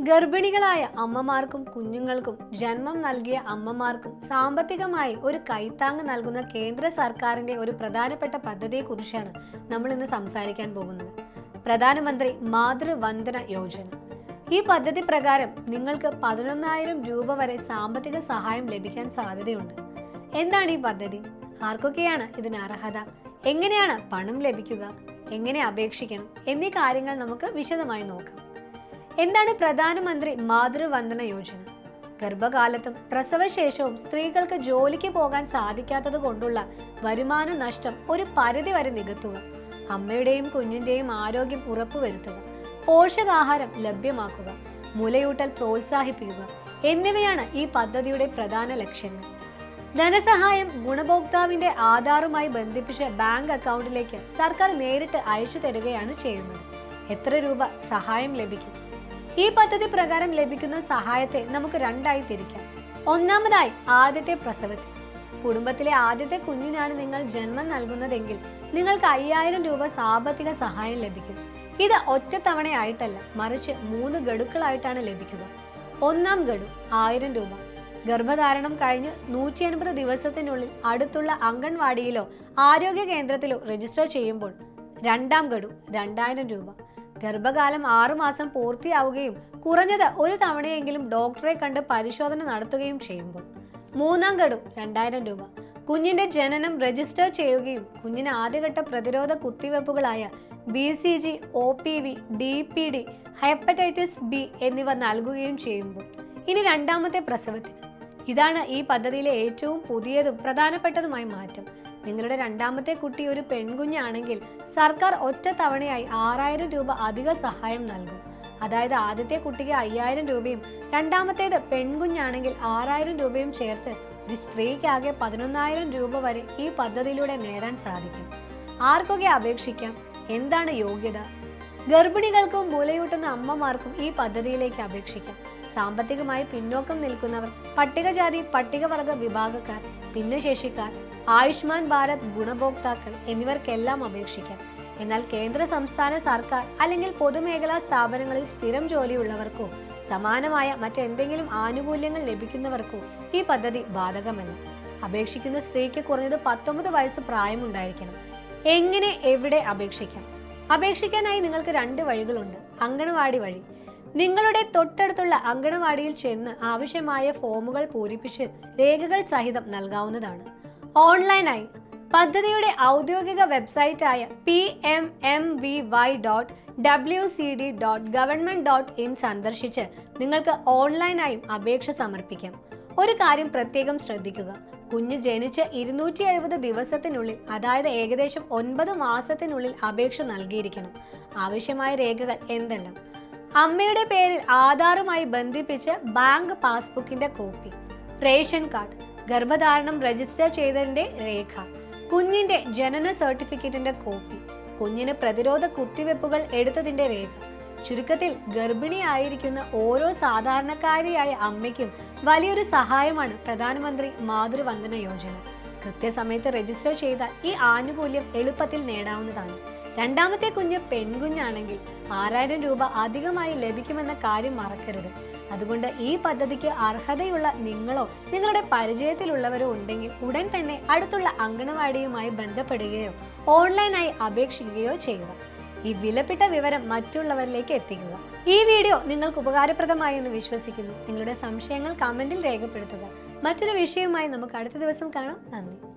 ഗർഭിണികളായ അമ്മമാർക്കും കുഞ്ഞുങ്ങൾക്കും ജന്മം നൽകിയ അമ്മമാർക്കും സാമ്പത്തികമായി ഒരു കൈത്താങ് നൽകുന്ന കേന്ദ്ര സർക്കാരിന്റെ ഒരു പ്രധാനപ്പെട്ട പദ്ധതിയെക്കുറിച്ചാണ് നമ്മൾ ഇന്ന് സംസാരിക്കാൻ പോകുന്നത്. പ്രധാനമന്ത്രി മാതൃവന്ദന യോജന. ഈ പദ്ധതി പ്രകാരം നിങ്ങൾക്ക് പതിനൊന്നായിരം രൂപ വരെ സാമ്പത്തിക സഹായം ലഭിക്കാൻ സാധ്യതയുണ്ട്. എന്താണ് ഈ പദ്ധതി? ആർക്കൊക്കെയാണ് ഇതിന് അർഹത? എങ്ങനെയാണ് പണം ലഭിക്കുക? എങ്ങനെ അപേക്ഷിക്കണം? എന്നീ കാര്യങ്ങൾ നമുക്ക് വിശദമായി നോക്കാം. എന്താണ് പ്രധാനമന്ത്രി മാതൃവന്ദന യോജന? ഗർഭകാലത്തും പ്രസവശേഷവും സ്ത്രീകൾക്ക് ജോലിക്ക് പോകാൻ സാധിക്കാത്തത് കൊണ്ടുള്ള വരുമാന നഷ്ടം ഒരു പരിധി വരെ നികത്തുക അമ്മയുടെയും കുഞ്ഞിന്റെയും ആരോഗ്യം ഉറപ്പുവരുത്തുക പോഷകാഹാരം ലഭ്യമാക്കുക മുലയൂട്ടൽ പ്രോത്സാഹിപ്പിക്കുക എന്നിവയാണ് ഈ പദ്ധതിയുടെ പ്രധാന ലക്ഷ്യങ്ങൾ. ധനസഹായം ഗുണഭോക്താവിന്റെ ആധാറുമായി ബന്ധിപ്പിച്ച് ബാങ്ക് അക്കൗണ്ടിലേക്ക് സർക്കാർ നേരിട്ട് അയച്ചു തരികയാണ് ചെയ്യുന്നത്. എത്ര രൂപ സഹായം ലഭിക്കും? ഈ പദ്ധതി പ്രകാരം ലഭിക്കുന്ന സഹായത്തെ നമുക്ക് രണ്ടായി തിരിക്കാം. ഒന്നാമതായി ആദ്യത്തെ പ്രസവത്തിൽ കുടുംബത്തിലെ ആദ്യത്തെ കുഞ്ഞിനാണ് നിങ്ങൾ ജന്മം നൽകുന്നതെങ്കിൽ നിങ്ങൾക്ക് അയ്യായിരം രൂപ സാമ്പത്തിക സഹായം ലഭിക്കും. ഇത് ഒറ്റത്തവണയായിട്ടല്ല മറിച്ച് മൂന്ന് ഗഡുക്കളായിട്ടാണ് ലഭിക്കുക. ഒന്നാം ഗഡു ആയിരം രൂപ. ഗർഭധാരണം കഴിഞ്ഞ് നൂറ്റി അൻപത് ദിവസത്തിനുള്ളിൽ അടുത്തുള്ള അംഗൻവാടിയിലോ ആരോഗ്യ കേന്ദ്രത്തിലോ രജിസ്റ്റർ ചെയ്യുമ്പോൾ രണ്ടാം ഗഡു രണ്ടായിരം രൂപ. ഗർഭകാലം ആറുമാസം പൂർത്തിയാവുകയും കുറഞ്ഞത് ഒരു തവണയെങ്കിലും ഡോക്ടറെ കണ്ട് പരിശോധന നടത്തുകയും ചെയ്യുമ്പോൾ. മൂന്നാം ഗഡു രണ്ടായിരം രൂപ. കുഞ്ഞിന്റെ ജനനം രജിസ്റ്റർ ചെയ്യുകയും കുഞ്ഞിന് ആദ്യഘട്ട പ്രതിരോധ കുത്തിവെപ്പുകളായ B C G O P V D P D hepatitis B എന്നിവ നൽകുകയും ചെയ്യുമ്പോൾ. ഇനി രണ്ടാമത്തെ പ്രസവത്തിന്. ഇതാണ് ഈ പദ്ധതിയിലെ ഏറ്റവും പുതിയതും പ്രധാനപ്പെട്ടതുമായ മാറ്റം. നിങ്ങളുടെ രണ്ടാമത്തെ കുട്ടി ഒരു പെൺകുഞ്ഞാണെങ്കിൽ സർക്കാർ ഒറ്റ തവണയായി ആറായിരം രൂപ അധിക സഹായം നൽകും. അതായത് ആദ്യത്തെ കുട്ടിക്ക് അയ്യായിരം രൂപയും രണ്ടാമത്തേത് പെൺകുഞ്ഞാണെങ്കിൽ ആറായിരം രൂപയും ചേർത്ത് ഒരു സ്ത്രീക്കാകെ പതിനൊന്നായിരം രൂപ വരെ ഈ പദ്ധതിയിലൂടെ നേടാൻ സാധിക്കും. ആർക്കൊക്കെ അപേക്ഷിക്കാം? എന്താണ് യോഗ്യത? ഗർഭിണികൾക്കും മൂലയൂട്ടുന്ന അമ്മമാർക്കും ഈ പദ്ധതിയിലേക്ക് അപേക്ഷിക്കാം. സാമ്പത്തികമായി പിന്നോക്കം നിൽക്കുന്നവർ പട്ടികജാതി പട്ടികവർഗ വിഭാഗക്കാർ ഭിന്നശേഷിക്കാർ ആയുഷ്മാൻ ഭാരത് ഗുണഭോക്താക്കൾ എന്നിവർക്കെല്ലാം അപേക്ഷിക്കാം. എന്നാൽ കേന്ദ്ര സംസ്ഥാന സർക്കാർ അല്ലെങ്കിൽ പൊതുമേഖലാ സ്ഥാപനങ്ങളിൽ സ്ഥിരം ജോലിയുള്ളവർക്കോ സമാനമായ മറ്റെന്തെങ്കിലും ആനുകൂല്യങ്ങൾ ലഭിക്കുന്നവർക്കോ ഈ പദ്ധതി ബാധകമല്ല. അപേക്ഷിക്കുന്ന സ്ത്രീക്ക് കുറഞ്ഞത് പത്തൊമ്പത് വയസ്സ് പ്രായമുണ്ടായിരിക്കണം. എങ്ങനെ എവിടെ അപേക്ഷിക്കാം? അപേക്ഷിക്കാനായി നിങ്ങൾക്ക് രണ്ട് വഴികളുണ്ട്. അങ്കണവാടി വഴി. നിങ്ങളുടെ തൊട്ടടുത്തുള്ള അങ്കണവാടിയിൽ ചെന്ന് ആവശ്യമായ ഫോമുകൾ പൂരിപ്പിച്ച് രേഖകൾ സഹിതം നൽകാവുന്നതാണ്. ഓൺലൈനായി. പദ്ധതിയുടെ ഔദ്യോഗിക വെബ്സൈറ്റായ P M M V Y dot W C D dot government dot in സന്ദർശിച്ച് നിങ്ങൾക്ക് ഓൺലൈനായും അപേക്ഷ സമർപ്പിക്കാം. ഒരു കാര്യം പ്രത്യേകം ശ്രദ്ധിക്കുക. കുഞ്ഞ് ജനിച്ച് ഇരുന്നൂറ്റി എഴുപത് ദിവസത്തിനുള്ളിൽ അതായത് ഏകദേശം ഒൻപത് മാസത്തിനുള്ളിൽ അപേക്ഷ നൽകിയിരിക്കണം. ആവശ്യമായ രേഖകൾ എന്തെല്ലാം? അമ്മയുടെ പേരിൽ ആധാറുമായി ബന്ധിപ്പിച്ച് ബാങ്ക് പാസ്ബുക്കിന്റെ കോപ്പി റേഷൻ കാർഡ് ഗർഭധാരണം രജിസ്റ്റർ ചെയ്തതിന്റെ രേഖ കുഞ്ഞിന്റെ ജനന സർട്ടിഫിക്കറ്റിന്റെ കോപ്പി കുഞ്ഞിന് പ്രതിരോധ കുത്തിവെപ്പുകൾ എടുത്തതിന്റെ രേഖ. ചുരുക്കത്തിൽ ഗർഭിണിയായിരിക്കുന്ന ഓരോ സാധാരണക്കാരിയായ അമ്മയ്ക്കും വലിയൊരു സഹായമാണ് പ്രധാനമന്ത്രി മാതൃവന്ദന യോജന. കൃത്യസമയത്ത് രജിസ്റ്റർ ചെയ്താൽ ഈ ആനുകൂല്യം എളുപ്പത്തിൽ നേടാവുന്നതാണ്. രണ്ടാമത്തെ കുഞ്ഞ് പെൺകുഞ്ഞാണെങ്കിൽ ആറായിരം രൂപ അധികമായി ലഭിക്കുമെന്ന കാര്യം മറക്കരുത്. അതുകൊണ്ട് ഈ പദ്ധതിക്ക് അർഹതയുള്ള നിങ്ങളോ നിങ്ങളുടെ പരിചയത്തിലുള്ളവരോ ഉണ്ടെങ്കിൽ ഉടൻ തന്നെ അടുത്തുള്ള അങ്കണവാടിയുമായി ബന്ധപ്പെടുകയോ ഓൺലൈനായി അപേക്ഷിക്കുകയോ ചെയ്യുക. ഈ വിലപ്പെട്ട വിവരം മറ്റുള്ളവരിലേക്ക് എത്തിക്കുക. ഈ വീഡിയോ നിങ്ങൾക്ക് ഉപകാരപ്രദമായി എന്ന് വിശ്വസിക്കുന്നു. നിങ്ങളുടെ സംശയങ്ങൾ കമന്റിൽ രേഖപ്പെടുത്തുക. മറ്റൊരു വിഷയവുമായി നമുക്ക് അടുത്ത ദിവസം കാണാം. നന്ദി.